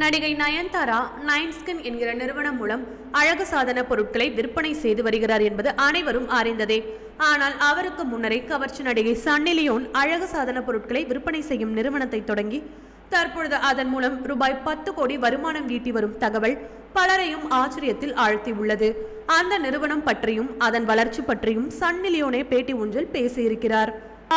நடிகை நயன்தாரா நைன்ஸ்கின் என்கிற நிறுவனம் மூலம் அழகு சாதன பொருட்களை விற்பனை செய்து வருகிறார் என்பது அனைவரும் அறிந்ததே. ஆனால் அவருக்கு முன்னரே கவர்ச்சி நடிகை சன்னி லியோன் அழகு சாதன பொருட்களை விற்பனை செய்யும் நிறுவனத்தை தொடங்கி தற்பொழுது அதன் மூலம் ரூபாய் பத்து கோடி வருமானம் ஈட்டி வரும் தகவல் பலரையும் ஆச்சரியத்தில் ஆழ்த்தியுள்ளது. அந்த நிறுவனம் பற்றியும் அதன் வளர்ச்சி பற்றியும் சன்னி லியோனே பேட்டி ஒன்றில் பேசியிருக்கிறார்.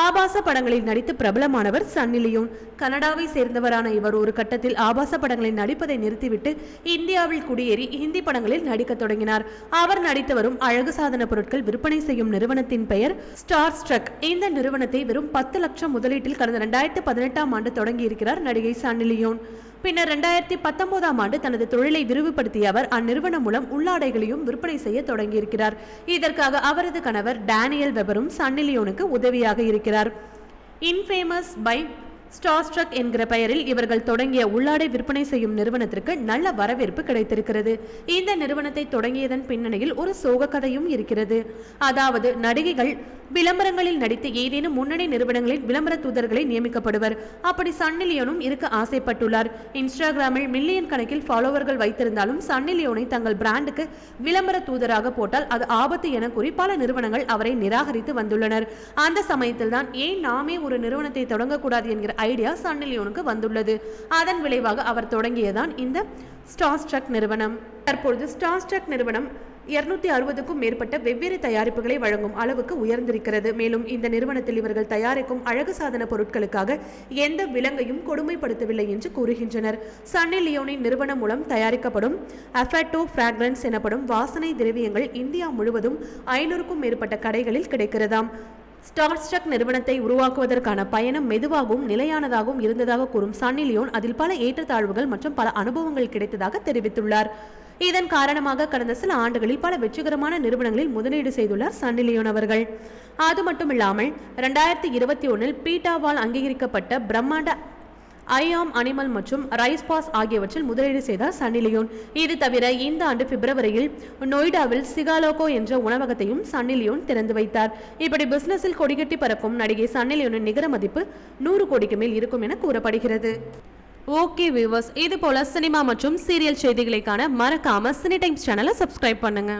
ஆபாச படங்களில் நடித்து பிரபலமானவர் சன்னி லியோன். கனடாவை சேர்ந்தவரான இவர் ஒரு கட்டத்தில் ஆபாச படங்களில் நடிப்பதை நிறுத்திவிட்டு இந்தியாவில் குடியேறி ஹிந்தி படங்களில் நடிக்க தொடங்கினார். அவர் நடித்து வரும் அழகு சாதன பொருட்கள் விற்பனை செய்யும் நிறுவனத்தின் பெயர் ஸ்டார் ஸ்ட்ரக் இந்த நிறுவனத்தை வெறும் பத்து லட்சம் முதலீட்டில் கடந்த இரண்டாயிரத்தி பதினெட்டாம் ஆண்டு தொடங்கியிருக்கிறார் நடிகை சன்னி லியோன். பின்னர் இரண்டாயிரத்தி பத்தொன்பதாம் ஆண்டு தனது தொழிலை விரிவுபடுத்திய அவர் அந்நிறுவனம் மூலம் உள்ளாடைகளையும் விற்பனை செய்ய தொடங்கியிருக்கிறார். இதற்காக அவரது கணவர் டேனியல் வெபரும் சன்னிலியோனுக்கு உதவியாக இருக்கிறார். இன்ஃபேமஸ் பை ஸ்டார்ஸ்ட்ரக் என்கிற பெயரில் இவர்கள் தொடங்கிய உள்ளாடை விற்பனை செய்யும் நிறுவனத்திற்கு நல்ல வரவேற்பு கிடைத்திருக்கிறது. இந்த நிறுவனத்தை தொடங்கியதன் பின்னணியில் ஒரு சோக கதையும் இருக்கிறது. அதாவது நடிகைகள் விளம்பரங்களில் நடித்து ஏதேனும் முன்னணி நிறுவனங்களில் விளம்பர தூதர்களை நியமிக்கப்படுவர். அப்படி சன்னி லியோனும் இருக்க ஆசைப்பட்டுள்ளார். இன்ஸ்டாகிராமில் மில்லியன் கணக்கில் ஃபாலோவர்கள் வைத்திருந்தாலும் சன்னி லியோனை தங்கள் பிராண்டுக்கு விளம்பர தூதராக போட்டால் அது ஆபத்து என கூறி பல நிறுவனங்கள் அவரை நிராகரித்து வந்துள்ளனர். அந்த சமயத்தில் தான் ஏன் நாமே ஒரு நிறுவனத்தை தொடங்கக்கூடாது என்கிற ஐடியா சன்னி லியோனுக்கு வந்துள்ளது. அதன் விளைவாக அவர் தொடங்கியதான் இந்த ஸ்டார்ஸ்ட்ரக் நிறுவனம். தற்பொழுது ஸ்டார்ஸ்ட்ரக் நிறுவனம் இருநூத்தி அறுபதுக்கும் மேற்பட்ட வெவ்வேறு தயாரிப்புகளை வழங்கும் அளவுக்கு உயர்ந்திருக்கிறது. மேலும் இந்த நிறுவனத்தில் இவர்கள் தயாரிக்கும் அழகு சாதன பொருட்களுக்காக எந்த விலங்கையும் கொடுமைப்படுத்தவில்லை என்று கூறுகின்றனர். சன்னி லியோனின் நிறுவனம் மூலம் தயாரிக்கப்படும் அஃபேட்டோ ஃப்ராக்ரன்ஸ் எனப்படும் வாசனை திரவியங்கள் இந்தியா முழுவதும் ஐநூறுக்கும் மேற்பட்ட கடைகளில் கிடைக்கிறதாம். ஸ்டார்ஸ்ட்ரக் நிறுவனத்தை உருவாக்குவதற்கான பயணம் மெதுவாகவும் நிலையானதாகவும் இருந்ததாக கூறும் சன்னி லியோன் அதில் பல ஏற்றத்தாழ்வுகள் மற்றும் பல அனுபவங்கள் கிடைத்ததாக தெரிவித்துள்ளார். இதன் காரணமாக கடந்த சில ஆண்டுகளில் பல வெற்றிகரமான நிறுவனங்களில் முதலீடு செய்துள்ளார் சன்னி லியோன் அவர்கள். அது மட்டுமில்லாமல் ரெண்டாயிரத்தி இருபத்தி ஒன்றில் பீட்டாவால் அங்கீகரிக்கப்பட்ட பிரம்மாண்ட ஐஆம் அனிமல் மற்றும் ரைஸ் பாஸ் ஆகியவற்றில் முதலீடு செய்தார் சன்னி லியோன். இது தவிர இந்த ஆண்டு பிப்ரவரியில் நொய்டாவில் சிகாலோகோ என்ற உணவகத்தையும் சன்னி லியோன் திறந்து வைத்தார். இப்படி பிசினஸில் கொடிகட்டி பறக்கும் நடிகை சன்னி லியோனின் நிகர மதிப்பு நூறு கோடிக்கு மேல் இருக்கும் என கூறப்படுகிறது. ஓகே வியூவர்ஸ் இது போல சினிமா மற்றும் சீரியல் செய்திகளைக்கான மறக்காம சினி டைம்ஸ் சேனலை சப்ஸ்கிரைப் பண்ணுங்க.